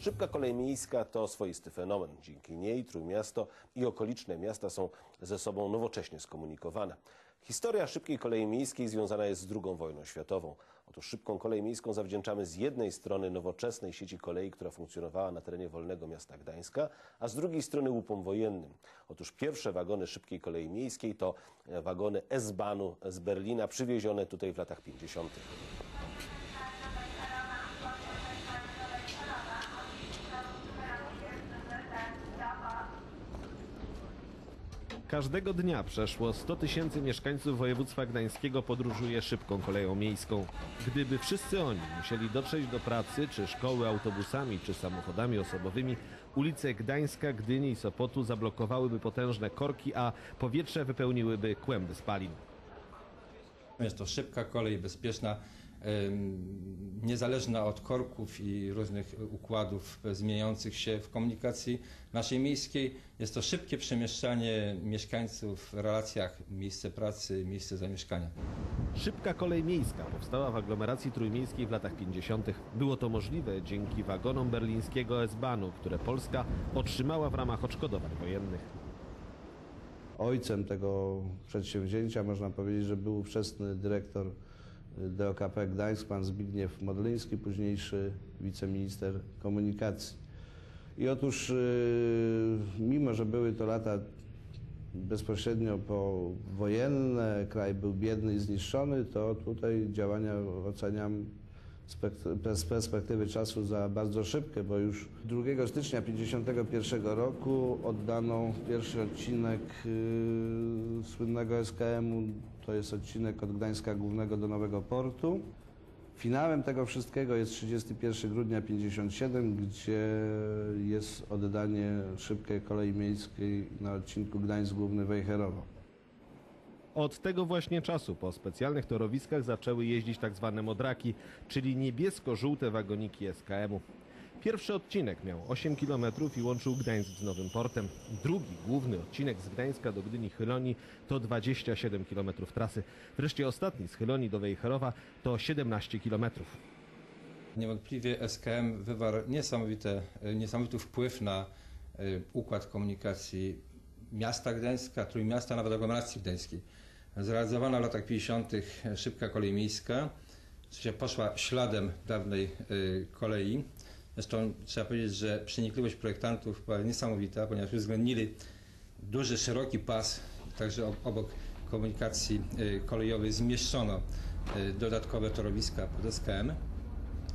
Szybka kolej miejska to swoisty fenomen. Dzięki niej Trójmiasto i okoliczne miasta są ze sobą nowocześnie skomunikowane. Historia szybkiej kolei miejskiej związana jest z II wojną światową. Otóż szybką kolej miejską zawdzięczamy z jednej strony nowoczesnej sieci kolei, która funkcjonowała na terenie wolnego miasta Gdańska, a z drugiej strony łupom wojennym. Otóż pierwsze wagony szybkiej kolei miejskiej to wagony S-Bahnu z Berlina, przywiezione tutaj w latach 50. Każdego dnia przeszło 100 tysięcy mieszkańców województwa gdańskiego podróżuje szybką koleją miejską. Gdyby wszyscy oni musieli dotrzeć do pracy czy szkoły autobusami czy samochodami osobowymi, ulice Gdańska, Gdyni i Sopotu zablokowałyby potężne korki, a powietrze wypełniłyby kłęby spalin. Jest to szybka kolej, bezpieczna, niezależna od korków i różnych układów zmieniających się w komunikacji naszej miejskiej. Jest to szybkie przemieszczanie mieszkańców w relacjach miejsce pracy, miejsce zamieszkania. Szybka kolej miejska powstała w aglomeracji trójmiejskiej w latach 50. Było to możliwe dzięki wagonom berlińskiego S-Bahnu, które Polska otrzymała w ramach odszkodowań wojennych. Ojcem tego przedsięwzięcia można powiedzieć, że był ówczesny dyrektor DOKP Gdańsk, pan Zbigniew Modliński, późniejszy wiceminister komunikacji. I otóż, yy, mimo że były to lata bezpośrednio powojenne, kraj był biedny i zniszczony, to tutaj działania oceniam z pek- z perspektywy czasu za bardzo szybkie, bo już 2 stycznia 1951 roku oddano pierwszy odcinek yy, słynnego SKM-u, to jest odcinek od Gdańska Głównego do Nowego Portu. Finałem tego wszystkiego jest 31 grudnia 57, gdzie jest oddanie szybkiej kolei miejskiej na odcinku Gdańsk Główny Wejherowo. Od tego właśnie czasu po specjalnych torowiskach zaczęły jeździć tak zwane modraki, czyli niebiesko-żółte wagoniki SKM-u. Pierwszy odcinek miał 8 km i łączył Gdańsk z Nowym Portem. Drugi, główny odcinek z Gdańska do Gdyni Chyloni to 27 km trasy. Wreszcie ostatni z Chyloni do Wejherowa to 17 km. Niewątpliwie SKM wywarł niesamowite, niesamowity wpływ na y, układ komunikacji miasta Gdańska, Trójmiasta, nawet aglomeracji gdańskiej. Zrealizowana w latach 50. szybka kolej miejska, oczywiście poszła śladem dawnej kolei. Zresztą trzeba powiedzieć, że przenikliwość projektantów była niesamowita, ponieważ uwzględnili duży, szeroki pas, także ob- obok komunikacji y, kolejowej zmieszczono y, dodatkowe torowiska pod SKM.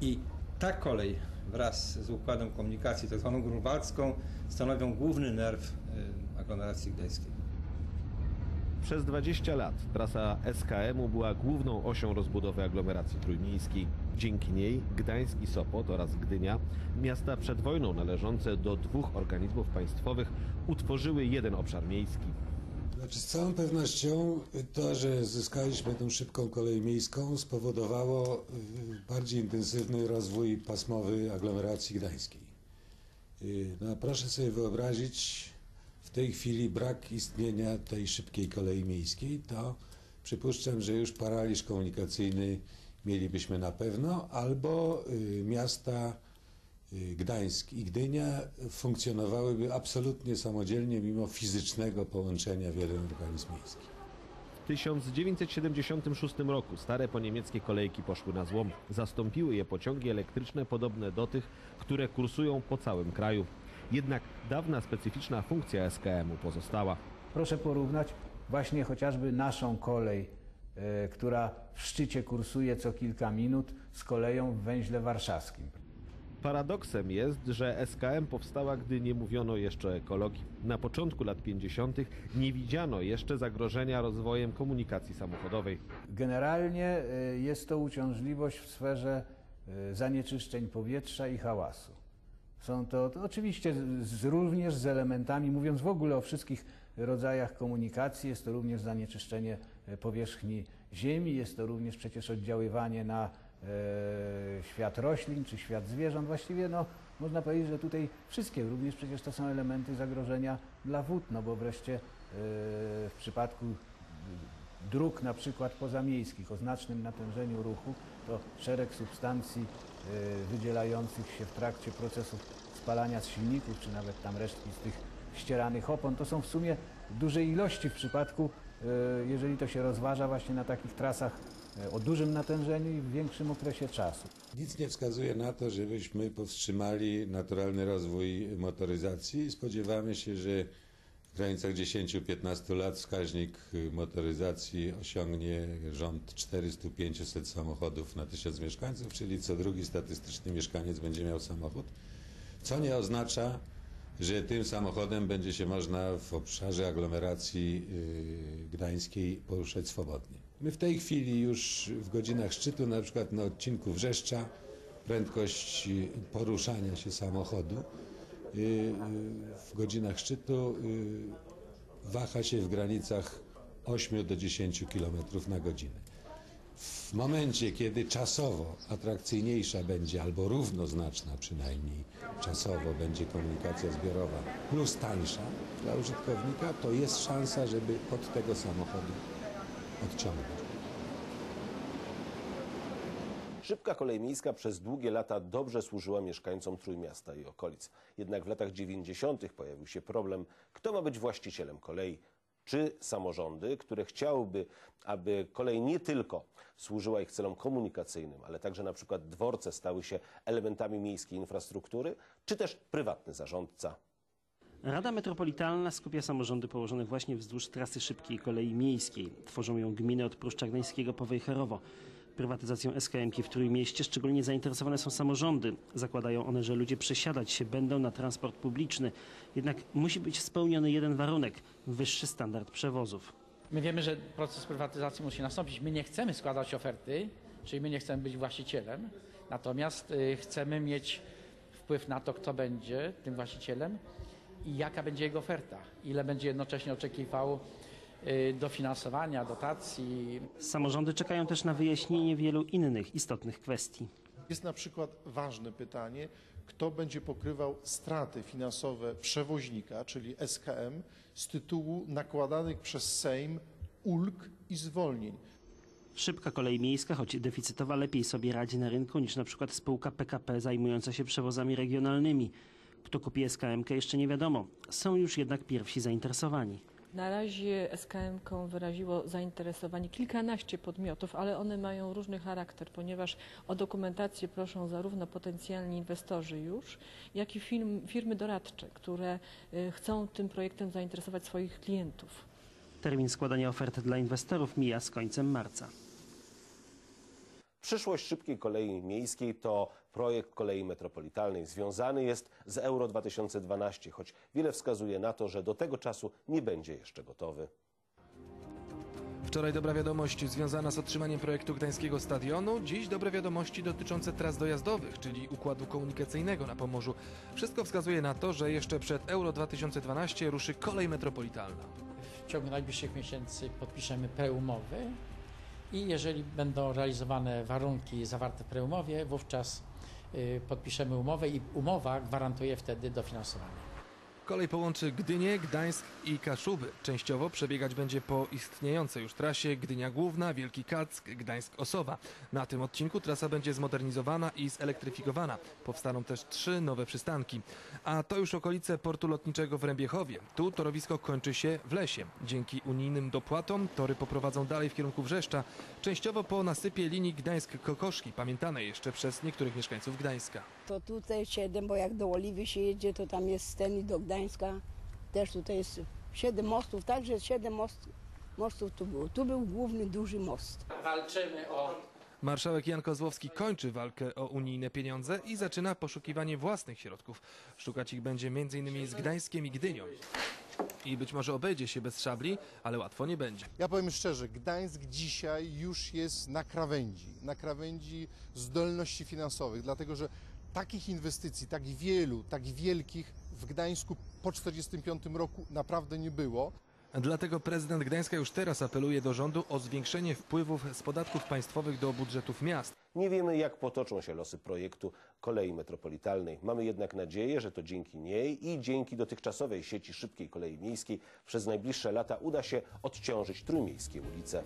I ta kolej wraz z układem komunikacji, tak zwaną grunwaldzką, stanowią główny nerw y, aglomeracji gdańskiej. Przez 20 lat trasa SKM-u była główną osią rozbudowy aglomeracji trójmiejskiej. Dzięki niej Gdańsk i Sopot oraz Gdynia, miasta przed wojną należące do dwóch organizmów państwowych, utworzyły jeden obszar miejski. Znaczy, z całą pewnością to, że zyskaliśmy tą szybką kolej miejską spowodowało bardziej intensywny rozwój pasmowy aglomeracji gdańskiej. No, proszę sobie wyobrazić w tej chwili brak istnienia tej szybkiej kolei miejskiej, to przypuszczam, że już paraliż komunikacyjny mielibyśmy na pewno, albo y, miasta y, Gdańsk i Gdynia funkcjonowałyby absolutnie samodzielnie mimo fizycznego połączenia w jeden organizm miejski. W 1976 roku stare poniemieckie kolejki poszły na złom. Zastąpiły je pociągi elektryczne podobne do tych, które kursują po całym kraju. Jednak dawna specyficzna funkcja SKM-u pozostała. Proszę porównać właśnie chociażby naszą kolej, która w szczycie kursuje co kilka minut z koleją w węźle warszawskim. Paradoksem jest, że SKM powstała, gdy nie mówiono jeszcze o ekologii. Na początku lat 50. nie widziano jeszcze zagrożenia rozwojem komunikacji samochodowej. Generalnie e, jest to uciążliwość w sferze e, zanieczyszczeń powietrza i hałasu. Są to, to oczywiście z, również z elementami, mówiąc w ogóle o wszystkich rodzajach komunikacji, jest to również zanieczyszczenie e, powierzchni ziemi, jest to również przecież oddziaływanie na e, świat roślin czy świat zwierząt. Właściwie no, można powiedzieć, że tutaj wszystkie, również przecież to są elementy zagrożenia dla wód, no bo wreszcie e, w przypadku dróg na przykład pozamiejskich o znacznym natężeniu ruchu, to szereg substancji wydzielających się w trakcie procesów spalania z silników, czy nawet tam resztki z tych ścieranych opon. To są w sumie duże ilości w przypadku, e, jeżeli to się rozważa właśnie na takich trasach e, o dużym natężeniu i w większym okresie czasu. Nic nie wskazuje na to, żebyśmy powstrzymali naturalny rozwój motoryzacji. Spodziewamy się, że w granicach 10-15 lat wskaźnik motoryzacji osiągnie rząd 400-500 samochodów na 1000 mieszkańców, czyli co drugi statystyczny mieszkaniec będzie miał samochód, co nie oznacza, że tym samochodem będzie się można w obszarze aglomeracji y, gdańskiej poruszać swobodnie. My w tej chwili już w godzinach szczytu, na przykład na odcinku Wrzeszcza, prędkość y, poruszania się samochodu y, w godzinach szczytu waha się w granicach 8 do 10 km na godzinę. W momencie, kiedy czasowo atrakcyjniejsza będzie, albo równoznaczna przynajmniej czasowo będzie komunikacja zbiorowa, plus tańsza dla użytkownika, to jest szansa, żeby od tego samochodu odciągnąć. Szybka kolej miejska przez długie lata dobrze służyła mieszkańcom Trójmiasta i okolic. Jednak w latach 90. pojawił się problem, kto ma być właścicielem kolei. Czy samorządy, które chciałyby, aby kolej nie tylko służyła ich celom komunikacyjnym, ale także na przykład dworce stały się elementami miejskiej infrastruktury, czy też prywatny zarządca. Rada Metropolitalna skupia samorządy położone właśnie wzdłuż trasy szybkiej kolei miejskiej. Tworzą ją gminy od Pruszcza Gdańskiego po Wejherowo. Prywatyzacją SKM-ki w Trójmieście szczególnie zainteresowane są samorządy. Zakładają one, że ludzie przesiadać się będą na transport publiczny. Jednak musi być spełniony jeden warunek – wyższy standard przewozów. My wiemy, że proces prywatyzacji musi nastąpić. My nie chcemy składać oferty, czyli my nie chcemy być właścicielem, natomiast y, chcemy mieć wpływ na to, kto będzie tym właścicielem i jaka będzie jego oferta, ile będzie jednocześnie oczekiwał dofinansowania, dotacji. Samorządy czekają też na wyjaśnienie wielu innych istotnych kwestii. Jest na przykład ważne pytanie, kto będzie pokrywał straty finansowe przewoźnika, czyli SKM, z tytułu nakładanych przez Sejm ulg i zwolnień. Szybka kolej miejska, choć deficytowa, lepiej sobie radzi na rynku niż na przykład spółka PKP zajmująca się przewozami regionalnymi. Kto kupi SKM jeszcze nie wiadomo. Są już jednak pierwsi zainteresowani. Na razie SKM-ką wyraziło zainteresowanie kilkanaście podmiotów, ale one mają różny charakter, ponieważ o dokumentację proszą zarówno potencjalni inwestorzy już, jak i firm, firmy doradcze, które y, chcą tym projektem zainteresować swoich klientów. Termin składania ofert dla inwestorów mija z końcem marca. Przyszłość szybkiej kolei miejskiej to projekt kolei metropolitalnej. Związany jest z Euro 2012, choć wiele wskazuje na to, że do tego czasu nie będzie jeszcze gotowy. Wczoraj dobra wiadomość związana z otrzymaniem projektu Gdańskiego Stadionu, dziś dobre wiadomości dotyczące tras dojazdowych, czyli układu komunikacyjnego na Pomorzu. Wszystko wskazuje na to, że jeszcze przed Euro 2012 ruszy kolej metropolitalna. W ciągu najbliższych miesięcy podpiszemy preumowy i jeżeli będą realizowane warunki zawarte w preumowie, wówczas y, podpiszemy umowę i umowa gwarantuje wtedy dofinansowanie. Kolej połączy Gdynię, Gdańsk i Kaszuby. Częściowo przebiegać będzie po istniejącej już trasie Gdynia Główna, Wielki Kack, Gdańsk-Osowa. Na tym odcinku trasa będzie zmodernizowana i zelektryfikowana. Powstaną też trzy nowe przystanki. A to już okolice portu lotniczego w Rębiechowie. Tu torowisko kończy się w lesie. Dzięki unijnym dopłatom tory poprowadzą dalej w kierunku Wrzeszcza, częściowo po nasypie linii Gdańsk-Kokoszki, pamiętanej jeszcze przez niektórych mieszkańców Gdańska. To tutaj siedem, bo jak do Oliwy się jedzie, to tam jest ten i do Gdańska. Też tutaj jest siedem mostów, także siedem most, mostów tu było. Tu był główny duży most. Walczymy o Marszałek Jan Kozłowski kończy walkę o unijne pieniądze i zaczyna poszukiwanie własnych środków. Szukać ich będzie m.in. z Gdańskiem i Gdynią. I być może obejdzie się bez szabli, ale łatwo nie będzie. Ja powiem szczerze, Gdańsk dzisiaj już jest na krawędzi, na krawędzi zdolności finansowych, dlatego że takich inwestycji, tak wielu, tak wielkich w Gdańsku po 1945 roku naprawdę nie było. Dlatego prezydent Gdańska już teraz apeluje do rządu o zwiększenie wpływów z podatków państwowych do budżetów miast. Nie wiemy, jak potoczą się losy projektu kolei metropolitalnej. Mamy jednak nadzieję, że to dzięki niej i dzięki dotychczasowej sieci szybkiej kolei miejskiej przez najbliższe lata uda się odciążyć trójmiejskie ulice.